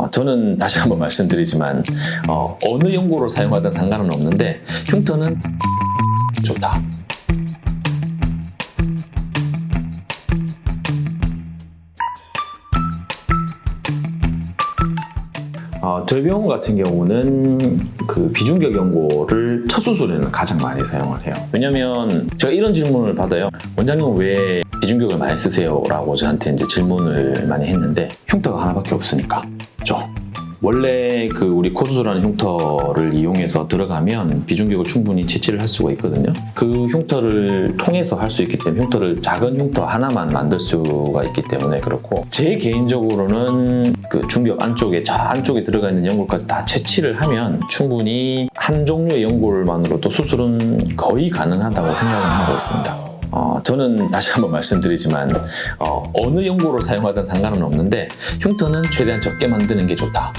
어, 저는 다시 한번 말씀드리지만 어, 어느 연고를 사용하든 상관은 없는데 흉터는 좋다. 어, 저희 병원 같은 경우는 그 비중격 연고를 첫 수술에는 가장 많이 사용을 해요. 왜냐면 제가 이런 질문을 받아요. 원장님은 왜 비중격을 많이 쓰세요? 라고 저한테 이제 질문을 많이 했는데 흉터가 하나밖에 없으니까. 죠 원래 그 우리 코 수술하는 흉터를 이용해서 들어가면 비중격을 충분히 채취를 할 수가 있거든요. 그 흉터를 통해서 할 수 있기 때문에 흉터를 작은 흉터 하나만 만들 수가 있기 때문에 그렇고 제 개인적으로는 그 중격 안쪽에 저 안쪽에 들어가 있는 연골까지 다 채취를 하면 충분히 한 종류의 연골만으로도 수술은 거의 가능하다고 생각을 하고 있습니다. 어, 저는 다시 한번 말씀드리지만 어, 어느 연고를 사용하든 상관은 없는데 흉터는 최대한 적게 만드는 게 좋다.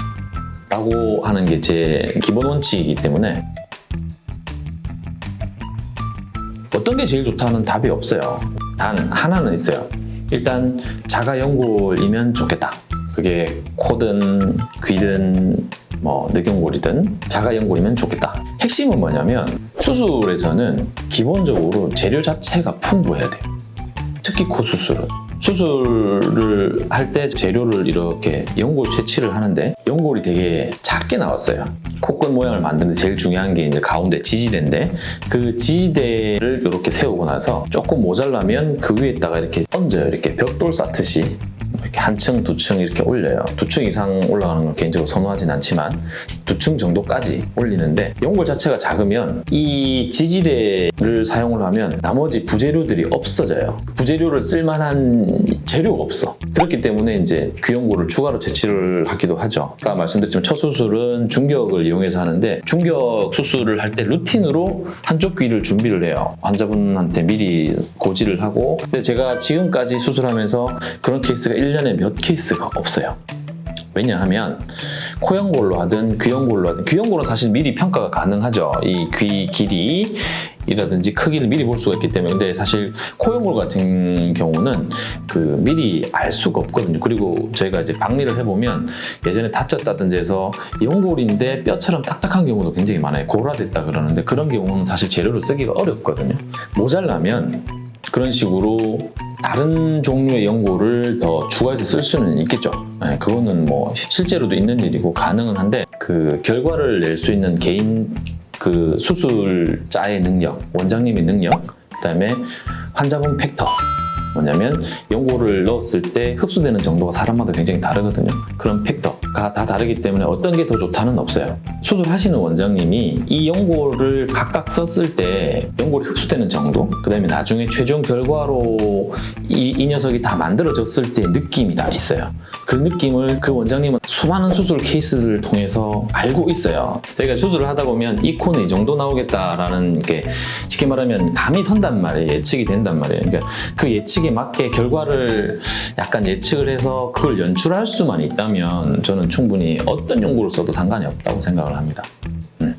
라고 하는 게 제 기본 원칙이기 때문에 어떤 게 제일 좋다는 답이 없어요. 단 하나는 있어요. 일단 자가 연골이면 좋겠다. 그게 코든 귀든 뭐 늑연골이든 자가 연골이면 좋겠다. 핵심은 뭐냐면 수술에서는 기본적으로 재료 자체가 풍부해야 돼요. 특히 코 수술은 수술을 할 때 재료를 이렇게 연골 채취를 하는데 연골이 되게 작게 나왔어요. 코끝 모양을 만드는 데 제일 중요한 게 이제 가운데 지지대인데 그 지지대를 이렇게 세우고 나서 조금 모자라면 그 위에다가 이렇게 얹어요. 이렇게 벽돌 쌓듯이 이렇게 한 층, 두 층 이렇게 올려요. 두 층 이상 올라가는 걸 개인적으로 선호하진 않지만 두 층 정도까지 올리는데 연골 자체가 작으면 이 지지대를 사용을 하면 나머지 부재료들이 없어져요. 부재료를 쓸만한 재료가 없어. 그렇기 때문에 이제 귀연골을 추가로 채취를 하기도 하죠. 아까 말씀드렸지만 첫 수술은 중격을 이용해서 하는데 중격 수술을 할 때 루틴으로 한쪽 귀를 준비를 해요. 환자분한테 미리 고지를 하고 근데 제가 지금까지 수술하면서 그런 케이스가 1 년에 몇 케이스가 없어요. 왜냐하면 코연골로 하든 귀연골로 하든 귀연골은 사실 미리 평가가 가능하죠. 이 귀 길이라든지 크기를 미리 볼 수가 있기 때문에 근데 사실 코연골 같은 경우는 그 미리 알 수가 없거든요. 그리고 저희가 이제 박리를 해보면 예전에 다쳤다든지 해서 연골인데 뼈처럼 딱딱한 경우도 굉장히 많아요. 고라됐다 그러는데 그런 경우는 사실 재료를 쓰기가 어렵거든요. 모자라면 그런 식으로 다른 종류의 연고를 더 추가해서 쓸 수는 있겠죠. 네, 그거는 뭐 실제로도 있는 일이고 가능은 한데 그 결과를 낼 수 있는 개인 그 수술자의 능력, 원장님의 능력, 그다음에 환자분 팩터. 뭐냐면 연고를 넣었을 때 흡수되는 정도가 사람마다 굉장히 다르거든요. 그런 팩터 가다 다르기 때문에 어떤 게 더 좋다는 없어요. 수술하시는 원장님이 이 연고를 각각 썼을 때 연골이 흡수되는 정도, 그 다음에 나중에 최종 결과로 이, 이 녀석이 다 만들어졌을 때 느낌이 다 있어요. 그 느낌을 그 원장님은 수많은 수술 케이스를 통해서 알고 있어요. 저희가 수술을 하다 보면 이 코는 이 정도 나오겠다라는 게 쉽게 말하면 감이 선단 말이에요. 예측이 된단 말이에요. 그러니까 그 예측에 맞게 결과를 약간 예측을 해서 그걸 연출할 수만 있다면 저는 저는 충분히 어떤 용구로 써도 상관이 없다고 생각을 합니다. 음.